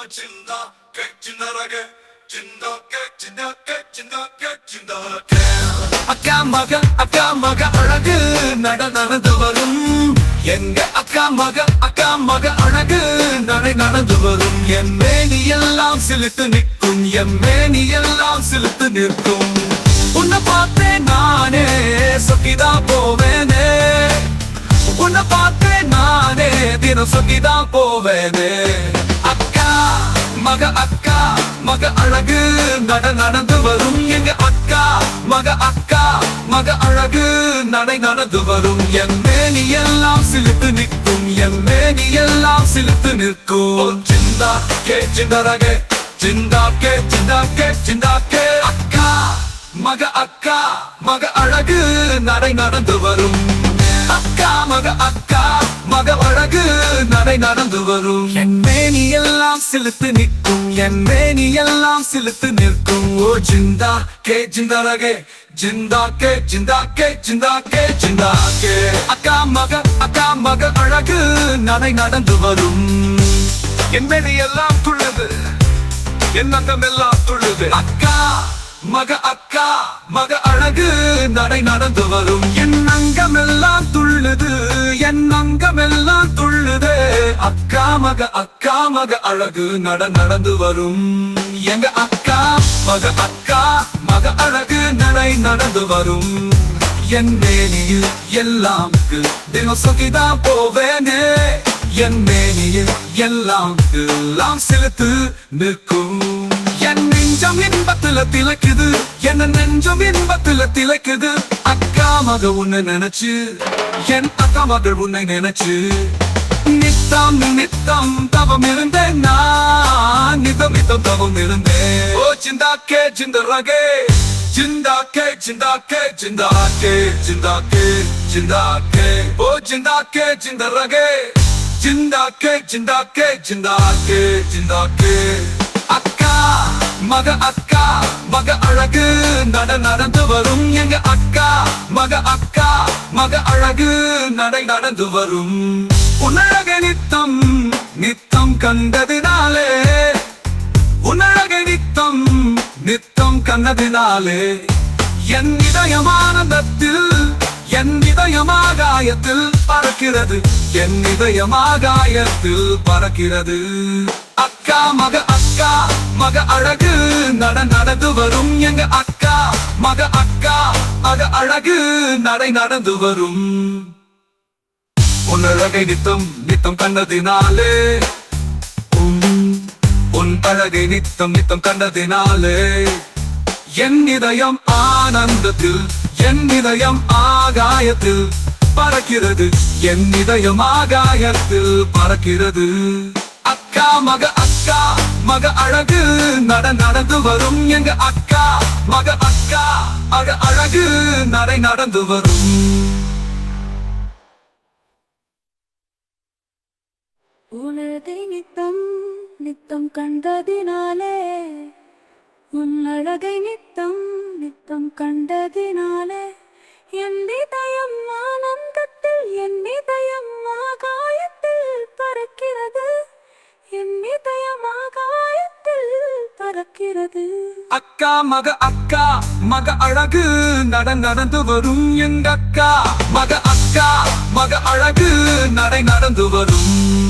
చిందా చిందరగే చిందకే చిందకే చిందకే చిందకే அக்கா மக அக்கா மக அழகு நட நடந்து வரும் எங்க அக்கா மக அக்கா மக அழகு நடை நடந்து வரும் என் மேனி எல்லாம் சிலுத்து நிற்கும் என் மேனி எல்லாம் சிலுத்து நிற்கும் உன்னை பார்த்தேன் நானே சொக்கிதா போவேனே உன்னை பார்த்தேன் நானே தினம் சொக்கிதான் போவேனே அக்கா மக அக்கா மக அழகு நட நடந்து வரும். எங்க அக்கா மக அக்கா மக அழகு நடை நடந்து வரும். என் மேனி எல்லாம் சிலித்து நிற்கும். என் மேனி எல்லாம் சிலித்து நிற்கும். சிந்தா கே சிந்தரகே சிந்தா கே சிந்தா கே சிந்தா கே அக்கா மக அக்கா மக அழகு நடை நடந்து வரும். அக்கா மக அக்கா அழகு நடை நடந்து வரும். என் மேனி எல்லாம் சிலுத்து நிற்கும். என் மேனி எல்லாம் சிலுத்து நிற்கும். ஓ ஜிந்தா கே ஜிந்தா ரகே. ஜிந்தா கே ஜிந்தா கே ஜிந்தா கே ஜிந்தா கே. அக்கா மக அக்கா மக அழகு நடை நடந்து வரும். என் மேனி எல்லாம் துள்ளுது. என் அங்கம் எல்லாம் துள்ளுது. அக்கா மக அக்கா மக அழகு நடை நடந்து வரும். என் அங்கமெல்லாம் துள்ளுது என் அங்கமெல்லாம் துள்ளுது. அக்கா மக அக்கா மக அழகு நட நடந்து வரும். எங்க அக்கா மக அக்கா மக அழகு நடை நடந்து வரும். என் மேனியில் எல்லாமுக்கு தினம் சொகிதான் போவேனே. என் மேனியில் எல்லாம் எல்லாம் செலுத்து நிற்கும். என் நெஞ்சம் என் இன்பத்துல திளைக்குது. என்ன நெஞ்சம் இன்பத்துல திளைக்குது. அக்கா மக உன்னை நினைச்சு என் அக்கா மகள் உன்னை நினைச்சு. நித்தம் நித்தம் தவம் இருந்தேன் நான். நிதம் நித்தம் தவம் இருந்தேன். ஓ சிந்தாக்கே சிந்தரகே சிந்தாக்கே சிந்தாக்கே சிந்தாக்கே சிந்தாக்கே சிந்தாக்கே ஓ சிந்தாக்கே சிந்தரகே சிந்தாக்கே சிந்தாக்கே சிந்தாக்கே சிந்தாக்கே அக்கா மக அக்கா மக அழகு நட நடந்து வரும் எங்க அக்கா. மக அக்கா மக அழகு நடை நடந்து வரும். உன்னழக நித்தம் நித்தம் கண்டதினாலே. உன்னழக நித்தம் நித்தம் கண்டதினாலே. என் இதயமானந்தத்தில் என் இதயமாகாயத்தில் பறக்கிறது. என் இதயமாகாயத்தில் பறக்கிறது. அக்கா மக அக்கா மக அழகு நட நடந்து வரும் எங்க அக்கா. மக அக்கா மக அழகு நடை நடந்து வரும். உன் அழகை நித்தம் நித்தம் கண்டதினாலே. உன் அழகை நித்தம் நித்தம் கண்டதினாலே. என் இதயம் ஆனந்தத்தில் என் இதயம் ஆகாயத்தில் பறக்கிறது. என் இதயம் ஆகாயத்தில் பறக்கிறது. மக அக்கா மக அழகு நட நடந்து வரும் எங்க அக்கா. மக அக்கா மக அழகு நடை நடந்து வரும். உனதை நித்தம் நித்தம் கண்டதினாலே உன் அழகை நித்தம் நித்தம் கண்டதினாலே என் இதயம் ஆனந்தத்தில் என் இதயம் ஆகாயத்தில் பறக்கிறது. பறக்கிறது. அக்கா மக அக்கா மக அழகு நட நடந்து வரும் எங்க அக்கா. மக அக்கா மக அழகு நடை நடந்து வரும்.